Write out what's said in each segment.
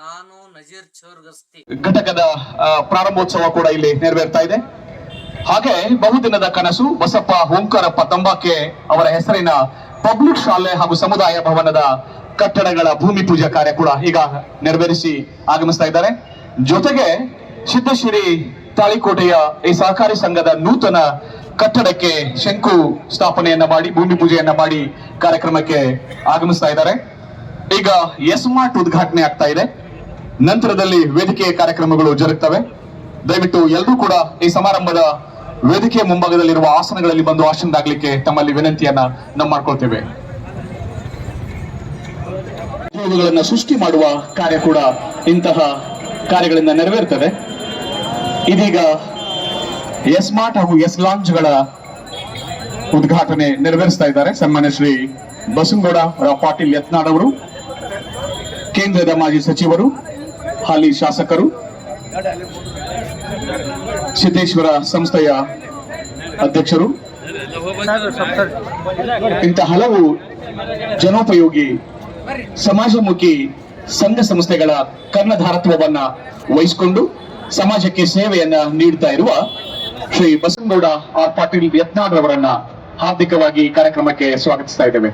ನಾನು ಘಟಕದ ಪ್ರಾರಂಭೋತ್ಸವ ಕೂಡ ಇಲ್ಲಿ ನೆರವೇರ್ತಾ ಇದೆ. ಹಾಗೆ ಬಹುದಿನದ ಕನಸು ಬಸಪ್ಪ ಓಂಕಾರಪ್ಪ ತಂಬಾಕೆ ಅವರ ಹೆಸರಿನ ಪಬ್ಲಿಕ್ ಶಾಲೆ ಹಾಗೂ ಸಮುದಾಯ ಭವನದ ಕಟ್ಟಡಗಳ ಭೂಮಿ ಪೂಜಾ ಕಾರ್ಯ ಕೂಡ ಈಗ ನೆರವೇರಿಸಿ ಆಗಮಿಸ್ತಾ ಇದ್ದಾರೆ. ಜೊತೆಗೆ ಸಿದ್ದಶ್ರೀ ತಾಳಿಕೋಟೆಯ ಈ ಸಹಕಾರಿ ಸಂಘದ ನೂತನ ಕಟ್ಟಡಕ್ಕೆ ಶಂಕು ಸ್ಥಾಪನೆಯನ್ನ ಮಾಡಿ, ಭೂಮಿ ಪೂಜೆಯನ್ನ ಮಾಡಿ ಕಾರ್ಯಕ್ರಮಕ್ಕೆ ಆಗಮಿಸ್ತಾ ಇದ್ದಾರೆ. ಈಗ ಎಸ್ಮಾರ್ಟ್ ಉದ್ಘಾಟನೆ ಆಗ್ತಾ ಇದೆ. ನಂತರದಲ್ಲಿ ವೇದಿಕೆಯ ಕಾರ್ಯಕ್ರಮಗಳು ಜರುಗ್ತವೆ. ದಯವಿಟ್ಟು ಎಲ್ಲರೂ ಕೂಡ ಈ ಸಮಾರಂಭದ ವೇದಿಕೆಯ ಮುಂಭಾಗದಲ್ಲಿರುವ ಆಸನಗಳಲ್ಲಿ ಬಂದು ಆಸನದಾಗಲಿಕ್ಕೆ ತಮ್ಮಲ್ಲಿ ವಿನಂತಿಯನ್ನ ನಾವು ಮಾಡ್ಕೊಳ್ತೇವೆ. ಉದ್ಯೋಗಗಳನ್ನ ಸೃಷ್ಟಿ ಮಾಡುವ ಕಾರ್ಯ ಕೂಡ ಇಂತಹ ಕಾರ್ಯಗಳಿಂದ ನೆರವೇರ್ತದೆ. ಇದೀಗ ಎಸ್ಮಾರ್ಟ್ ಹಾಗೂ ಎಸ್ ಲಾಂಚ್ಗಳ ಉದ್ಘಾಟನೆ ನೆರವೇರಿಸ್ತಾ ಇದ್ದಾರೆ. ಸನ್ಮಾನ್ಯ ಶ್ರೀ ಬಸುಂಗೌಡ ಪಾಟೀಲ್ ಯತ್ನಾಡ್ ಅವರು. ಕೇಂದ್ರದ ಮಾಜಿ ಸಚಿವರು, ಹಾಲಿ ಶಾಸಕರು, ಸಿದ್ದೇಶ್ವರ ಸಂಸ್ಥೆಯ ಅಧ್ಯಕ್ಷರು ಇಂತಹ ಹಲವು ಜನೋಪಯೋಗಿ ಸಮಾಜಮುಖಿ ಸಂಘ ಸಂಸ್ಥೆಗಳ ಕರ್ಣಧಾರತ್ವವನ್ನ ವಹಿಸಿಕೊಂಡು ಸಮಾಜಕ್ಕೆ ಸೇವೆಯನ್ನ ನೀಡ್ತಾ ಇರುವ ಶ್ರೀ ಬಸನಗೌಡ ಆರ್ ಪಾಟೀಲ್ ಯತ್ನಾಳ್ ರವರನ್ನ ಹಾರ್ದಿಕವಾಗಿ ಕಾರ್ಯಕ್ರಮಕ್ಕೆ ಸ್ವಾಗತಿಸ್ತಾ ಇದ್ದೇವೆ.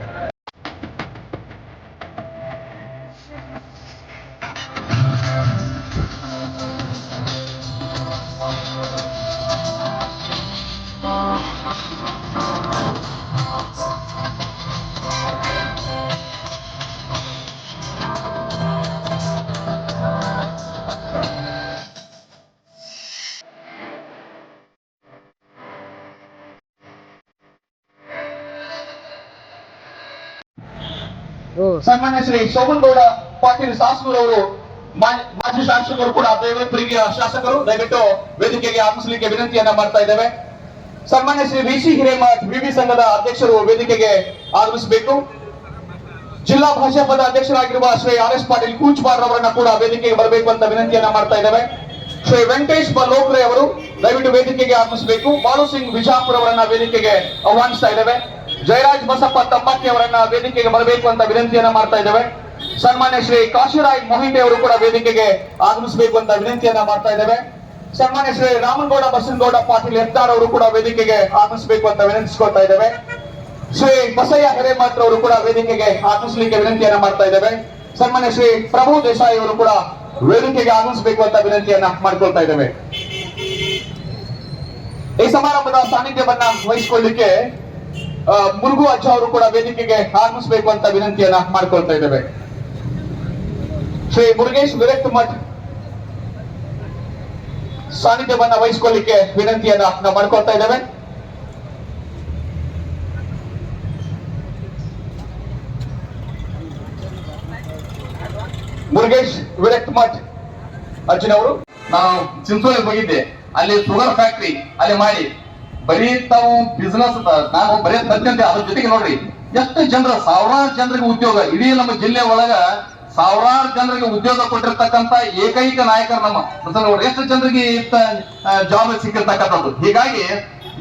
ಸನ್ಮಾನ್ಯ ಶ್ರೀ ಶೋಭನ್ಗೌಡ ಪಾಟೀಲ್ ಮಾ- ಮಾಜಿ ಶಾಸಕರು ಕೂಡ ದೈವಪ್ರಿಯ ಶಾಸಕರು. ದಯವಿಟ್ಟು ವೇದಿಕೆಗೆ ಆಗಮಿಸಲಿಕ್ಕೆ ವಿನಂತಿಯನ್ನ ಮಾಡ್ತಾ ಇದ್ದೇವೆ. ಸನ್ಮಾನ್ಯ ಶ್ರೀ ವಿ ಸಿ ಹಿರೇಮಠ್ ವಿವಿ ಸಂಘದ ಅಧ್ಯಕ್ಷರು ವೇದಿಕೆಗೆ ಆಗಮಿಸಬೇಕು. ಜಿಲ್ಲಾ ಭಾಷಾಪದ ಅಧ್ಯಕ್ಷರಾಗಿರುವ ಶ್ರೀ ಆರ್ ಎಸ್ ಪಾಟೀಲ್ ಕೂಚ್ಬಾರ್ ಅವರನ್ನ ಕೂಡ ವೇದಿಕೆಗೆ ಬರಬೇಕು ಅಂತ ವಿನಂತಿಯನ್ನ ಮಾಡ್ತಾ ಇದ್ದೇವೆ. ಶ್ರೀ ವೆಂಕಟೇಶ್ ಬಲೋಕ್ರೆ ಅವರು ದಯವಿಟ್ಟು ವೇದಿಕೆಗೆ ಆಗಮಿಸಬೇಕು. ಬಾಲು ಸಿಂಗ್ ಬಿಜಾಪುರ್ ಅವರನ್ನ ವೇದಿಕೆಗೆ ಆಹ್ವಾನಿಸ್ತಾ ಇದ್ದೇವೆ. ಜಯರಾಜ್ ಬಸಪ್ಪ ತಂಬಾಕಿ ಅವರನ್ನ ವೇದಿಕೆಗೆ ಬರಬೇಕು ಅಂತ ವಿನಂತಿಯನ್ನ ಮಾಡ್ತಾ ಇದ್ದೇವೆ. ಸನ್ಮಾನ್ಯ ಶ್ರೀ ಕಾಶಿರಾಯ್ ಮೊಹಿತೆ ಅವರು ಕೂಡ ವೇದಿಕೆಗೆ ಆಗಮಿಸಬೇಕು ಅಂತ ವಿನಂತಿಯನ್ನ ಮಾಡ್ತಾ ಇದ್ದೇವೆ. ಸನ್ಮಾನ್ಯ ಶ್ರೀ ರಾಮನಗೌಡ ಬಸನಗೌಡ ಪಾಟೀಲ್ ಹೆದ್ದಾರ್ ಅವರು ಕೂಡ ವೇದಿಕೆಗೆ ಆಗಮಿಸಬೇಕು ಅಂತ ವಿನಂತಿಸ್ಕೊಳ್ತಾ ಇದ್ದೇವೆ. ಶ್ರೀ ಬಸಯ್ಯ ಹಿರೇಮಠ್ ಅವರು ಕೂಡ ವೇದಿಕೆಗೆ ಆಗಮಿಸಲಿಕ್ಕೆ ವಿನಂತಿಯನ್ನ ಮಾಡ್ತಾ ಇದ್ದೇವೆ. ಸನ್ಮಾನ್ಯ ಶ್ರೀ ಪ್ರಭು ದೇಸಾಯಿ ಅವರು ಕೂಡ ವೇದಿಕೆಗೆ ಆಗಮಿಸಬೇಕು ಅಂತ ವಿನಂತಿಯನ್ನ ಮಾಡ್ಕೊಳ್ತಾ ಇದ್ದೇವೆ. ಈ ಸಮಾರಂಭದ ಸಾನ್ನಿಧ್ಯವನ್ನ ವಹಿಸಿಕೊಳ್ಳಿಕ್ಕೆ ಆ, ಮುರುಘು ಅಜ್ಜ ಅವರು ಕೂಡ ವೇದಿಕೆಗೆ ಆಗಮಿಸಬೇಕು ಅಂತ ವಿನಂತಿಯನ್ನ ಮಾಡ್ಕೊಳ್ತಾ ಇದ್ದೇವೆ. ಶ್ರೀ ಮುರುಗೇಶ್ ವಿರಕ್ತ ಮಠ್ ಸಾನ್ನಿಧ್ಯವನ್ನ ವಹಿಸಿಕೊಳ್ಳಿಕ್ಕೆ ವಿನಂತಿಯನ್ನ ನಾವು ಮಾಡ್ಕೊಳ್ತಾ ಇದ್ದೇವೆ. ಮುರುಗೇಶ್ ವಿರಕ್ತ ಮಠ್ ಅರ್ಜುನ್ ಅವರು. ನಾನು ಚಿಂಚೋಳಿಗೆ ಹೋಗಿದ್ದೆ. ಅಲ್ಲಿ ಶುಗರ್ ಫ್ಯಾಕ್ಟ್ರಿ ಅಲ್ಲಿ ಮಾಡಿ ಬರೀ ತಾವು ಬಿಸ್ನೆಸ್ ನಾವು ಬರೀ ತಜ್ಞತೆ ಅದ್ರ ಜೊತೆಗೆ ನೋಡ್ರಿ, ಎಷ್ಟು ಜನರ, ಸಾವಿರಾರು ಜನರಿಗೆ ಉದ್ಯೋಗ, ಇಡೀ ನಮ್ಮ ಜಿಲ್ಲೆ ಒಳಗ ಸಾವಿರಾರು ಜನರಿಗೆ ಉದ್ಯೋಗ ಕೊಟ್ಟಿರ್ತಕ್ಕಂತ ಏಕೈಕ ನಾಯಕರು ನಮ್ಮ ಬಸವನಗೌಡರು. ಎಷ್ಟು ಜನರಿಗೆ ಇತ್ತ ಜಾಬ್ ಸಿಕ್ಕಿರ್ತಕ್ಕಂಥದ್ದು ಹೀಗಾಗಿ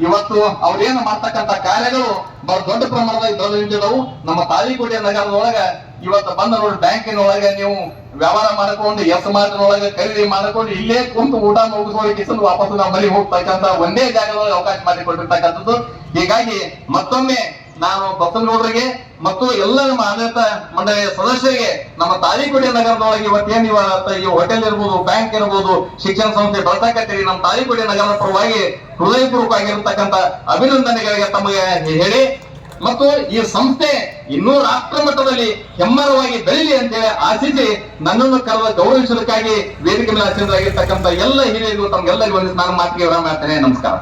ಇವತ್ತು ಅವ್ರೇನು ಮಾಡ್ತಕ್ಕಂಥ ಕಾರ್ಯಗಳು ಬಹಳ ದೊಡ್ಡ ಪ್ರಮಾಣದಲ್ಲಿ ದೊಡ್ಡ ನಮ್ಮ ತಾಳಿಕೋಟೆ ನಗರದೊಳಗ ಇವತ್ತು ಬಂದ ನೋಡಿ, ಬ್ಯಾಂಕಿನೊಳಗೆ ನೀವು ವ್ಯವಹಾರ ಮಾಡ್ಕೊಂಡು ಎಸ್ ಮಾರ್ಟಿನೊಳಗೆ ಖರೀದಿ ಮಾಡ್ಕೊಂಡು, ಇಲ್ಲೇ ಕುಂತು ಊಟ ಮುಗಿಸ್ಕೊಳ್ಳಿ ವಾಪಸ್ ನಾವು ಮನೆಗೆ ಹೋಗ್ತಕ್ಕಂತ ಒಂದೇ ಜಾಗದೊಳಗೆ ಅವಕಾಶ ಮಾಡಿಕೊಟ್ಟಿರ್ತಕ್ಕಂಥದ್ದು. ಹೀಗಾಗಿ ಮತ್ತೊಮ್ಮೆ ನಾನು ಬಸವನಗೌಡರಿಗೆ ಮತ್ತು ಎಲ್ಲ ನಮ್ಮ ಆಡಳಿತ ಮಂಡಳಿಯ ಸದಸ್ಯರಿಗೆ ನಮ್ಮ ತಾಳಿಕೋಟೆ ನಗರದೊಳಗೆ ಇವತ್ತೇನು ಇವತ್ತು ಈ ಹೋಟೆಲ್ ಇರ್ಬೋದು, ಬ್ಯಾಂಕ್ ಇರ್ಬೋದು, ಶಿಕ್ಷಣ ಸಂಸ್ಥೆ ಬಳಸಕತ್ತೀರಿ, ನಮ್ಮ ತಾಳಿಕೋಟೆ ನಗರದ ಪರವಾಗಿ ಹೃದಯಪೂರ್ವಕವಾಗಿರ್ತಕ್ಕಂಥ ಅಭಿನಂದನೆಗಳಿಗೆ ತಮಗೆ ಹೇಳಿ ಮತ್ತು ಈ ಸಂಸ್ಥೆ ಇನ್ನೂ ರಾಷ್ಟ್ರ ಮಟ್ಟದಲ್ಲಿ ಹೆಮ್ಮರವಾಗಿ ಬೆಳೀಲಿ ಅಂತೇಳಿ ಆಶಿಸಿ ನನ್ನನ್ನು ಕರೆದ ಗೌರವಿಸುವುದಕ್ಕಾಗಿ ವೇದಿಕೆ ಮೇಲೆ ಆಚರಿಸಲಾಗಿರ್ತಕ್ಕಂಥ ಎಲ್ಲ ಹಿರಿಯರಿಗೂ ತಮ್ಗೆಲ್ಲರಿಗೂ ಒಂದು ನಾನು ಮಾತಿಗೆ ವಿರಾಮ ಮಾಡ್ತೇನೆ, ನಮಸ್ಕಾರ.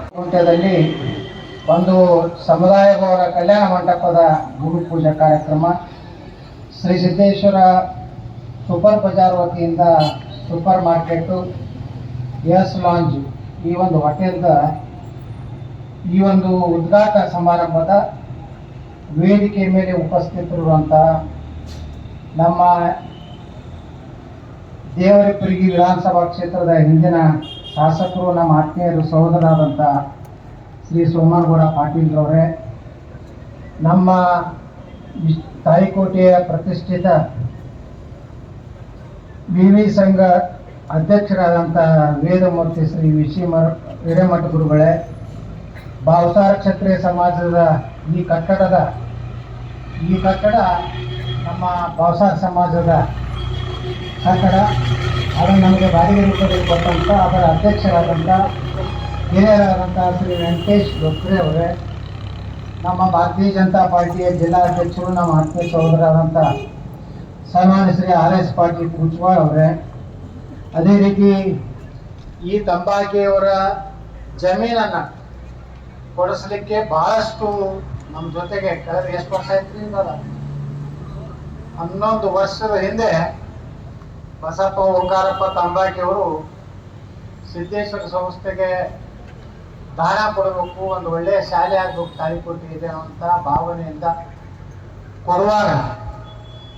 ಒಂದು ಸಮುದಾಯ ಭವನ ಕಲ್ಯಾಣ ಮಂಟಪದ ಗುರು ಪೂಜಾ ಕಾರ್ಯಕ್ರಮ. ಶ್ರೀ ಸಿದ್ದೇಶ್ವರ ಸೂಪರ್ ಬಜಾರ್ ವತಿಯಿಂದ ಸೂಪರ್ ಮಾರ್ಕೆಟು ಎಸ್ ಲಾಂಜ್ ಈ ಒಂದು ಹೋಟೆಲ್ದ ಈ ಒಂದು ಉದ್ಘಾಟ ಸಮಾರಂಭದ ವೇದಿಕೆ ಮೇಲೆ ಉಪಸ್ಥಿತರಿರುವಂತಹ ನಮ್ಮ ದೇವರಪುರಿಗಿ ವಿಧಾನಸಭಾ ಕ್ಷೇತ್ರದ ಹಿಂದಿನ ಶಾಸಕರು, ನಮ್ಮ ಆತ್ಮೀಯರು ಸಹೋದರಾದಂಥ ಶ್ರೀ ಸೋಮನಗೌಡ ಪಾಟೀಲ್ರವರೇ, ನಮ್ಮ ವಿಶ್- ತಾಯಿಕೋಟೆಯ ಪ್ರತಿಷ್ಠಿತ ವಿವಿ ಸಂಘ ಅಧ್ಯಕ್ಷರಾದಂಥ ವೇದಮೂರ್ತಿ ಶ್ರೀ ವಿಶಿಮ ಹಿರೇಮಠ ಗುರುಗಳೇ, ಭಾವಸಾರ ಕ್ಷತ್ರಿಯ ಸಮಾಜದ ಈ ಕಟ್ಟಡದ, ಈ ಕಟ್ಟಡ ನಮ್ಮ ಭಾವಸಾರ ಸಮಾಜದ ಕಟ್ಟಡ. ಅದನ್ನು ನಮಗೆ ಬಾಡಿಗೆ ರೂಪದಲ್ಲಿ ಕೊಟ್ಟಂಥ ಅದರ ಅಧ್ಯಕ್ಷರಾದಂಥ ಹಿರಿಯರಾದಂಥ ಶ್ರೀ ವೆಂಕಟೇಶ್ ಗೊಬ್ರೆ ಅವರೇ, ನಮ್ಮ ಭಾರತೀಯ ಜನತಾ ಪಾರ್ಟಿಯ ಜಿಲ್ಲಾ ಅಧ್ಯಕ್ಷರು ನಮ್ಮ ಆತ್ಮೀಯ ಸಹೋದರರಾದಂಥ ಸನ್ಮಾನ್ಯ ಶ್ರೀ ಆರ್ ಎಸ್ ಪಾಟೀಲ್ ಕುಚ್ವಾಳ್ ಅವರೇ. ಅದೇ ರೀತಿ ಈ ತಂಬಾಕಿಯವರ ಜಮೀನನ್ನು ಕೊಡಿಸಲಿಕ್ಕೆ ಬಹಳಷ್ಟು ನಮ್ಮ ಜೊತೆಗೆ ಕಳೆದ ಎಷ್ಟು ವರ್ಷ ಆಯ್ತು ಇವಾಗ ಹನ್ನೊಂದು ವರ್ಷದ ಹಿಂದೆ ಬಸಪ್ಪ ಓಂಕಾರಪ್ಪ ತಂಬಾಕಿಯವರು ಸಿದ್ದೇಶ್ವರ ಸಂಸ್ಥೆಗೆ ದಾನ ಕೊಡಬೇಕು, ಒಂದು ಒಳ್ಳೆಯ ಶಾಲೆ ಆಗಬೇಕು ತಾಳಿಕೋಟೆ ಇದೆ ಅಂತ ಭಾವನೆಯಿಂದ ಕೊಡುವಾಗ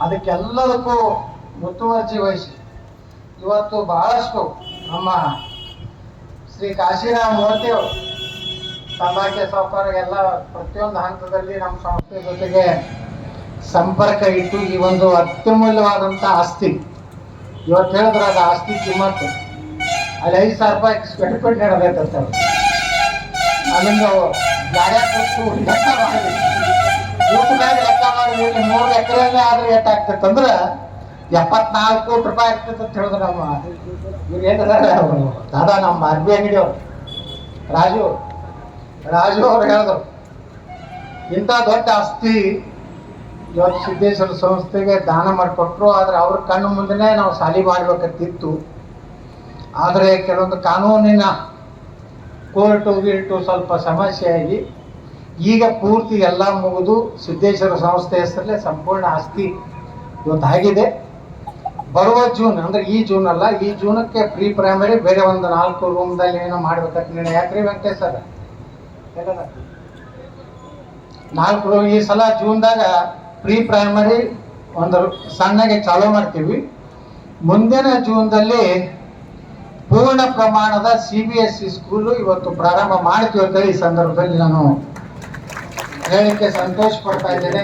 ಅದಕ್ಕೆಲ್ಲದಕ್ಕೂ ಮುತುವರ್ಜಿ ವಹಿಸಿ. ಇವತ್ತು ಬಹಳಷ್ಟು ನಮ್ಮ ಶ್ರೀ ಕಾಶಿರಾಮ ಮೂರ್ತಿ ಸಾವುಕಾರ ಎಲ್ಲ ಪ್ರತಿಯೊಂದು ಹಂತದಲ್ಲಿ ನಮ್ಮ ಸಂಸ್ಥೆ ಜೊತೆಗೆ ಸಂಪರ್ಕ ಇಟ್ಟು ಈ ಒಂದು ಅತ್ಯಮೂಲ್ಯವಾದಂಥ ಆಸ್ತಿ. ಇವತ್ತು ಹೇಳಿದ್ರೆ ಅದು ಆಸ್ತಿ ಕಿಮ್ಮತ್ತು. ಅಲ್ಲಿ ಐದು ಸಾವಿರ ರೂಪಾಯಿ ಸ್ಕ್ವೇರ್ ಫೀಟ್ ಅಲ್ಲಿಂದ ಗಾಡ್ಯಾಗ ಲೆಕ್ಕ ಮಾಡಿ. ಊಟ ಮ್ಯಾಗ ಲೆಕ್ಕ ಮಾಡಿ, ಮೂರು ಎಕರೆ ಆದ್ರೆ ಅಂದ್ರೆ ಎಪ್ಪತ್ನಾಲ್ಕು ಕೋಟಿ ರೂಪಾಯಿ ಆಗ್ತೈತೆ ಅಂತ ಹೇಳಿದ್ರು ನಮ್ಮ ಇವ್ರು ದಾದಾ, ನಮ್ಮ ಅರ್ಬಿ ಅಂಗಡಿ ರಾಜು ರಾಜು ಅವ್ರು ಹೇಳಿದ್ರು, ಇಂಥ ದೊಡ್ಡ ಆಸ್ತಿ ಇವತ್ತು ಸಿದ್ದೇಶ್ವರ ಸಂಸ್ಥೆಗೆ ದಾನ ಮಾಡಿಕೊಟ್ರು, ಆದ್ರೆ ಅವ್ರ ಕಣ್ಣು ಮುಂದೆನೇ ನಾವು ಸಾಲಿ ಮಾಡ್ಬೇಕಂತಿತ್ತು. ಆದರೆ ಕೆಲವೊಂದು ಕಾನೂನಿನ ಕೋರ್ಟು ಗೀರ್ಟು ಸ್ವಲ್ಪ ಸಮಸ್ಯೆ ಆಗಿ, ಈಗ ಪೂರ್ತಿ ಎಲ್ಲ ಮುಗಿದು ಸಿದ್ದೇಶ್ವರ ಸಂಸ್ಥೆ ಹೆಸರಲ್ಲೇ ಸಂಪೂರ್ಣ ಆಸ್ತಿ ಇವತ್ತು ಆಗಿದೆ. ಬರುವ ಜೂನ್, ಅಂದ್ರೆ ಈ ಜೂನ್ ಅಲ್ಲ ಈ ಜೂನಕ್ಕೆ ಪ್ರೀ ಪ್ರೈಮರಿ ಬೇರೆ ಒಂದು ನಾಲ್ಕು ರೂಮ್ದಲ್ಲಿ ಏನೋ ಮಾಡ್ಬೇಕಂತ ನಿರ್ಣಯ. ಯಾಕ್ರಿ ವೆಂಕಟೇಶ್ ಸರ್? ನಾಲ್ಕು, ಈ ಸಲ ಜೂನ್ದಾಗ ಪ್ರೀ ಪ್ರೈಮರಿ ಒಂದು ಸಣ್ಣಗೆ ಚಾಲೂ ಮಾಡ್ತೀವಿ. ಮುಂದಿನ ಜೂನ್ದಲ್ಲಿ ಪೂರ್ಣ ಪ್ರಮಾಣದ C B S C school ಇವತ್ತು ಪ್ರಾರಂಭ ಮಾಡ್ತೀವಿ ಅಂತ ಈ ಸಂದರ್ಭದಲ್ಲಿ ನಾನು ಹೇಳಲಿಕ್ಕೆ ಸಂತೋಷ ಪಡ್ತಾ ಇದ್ದೇನೆ.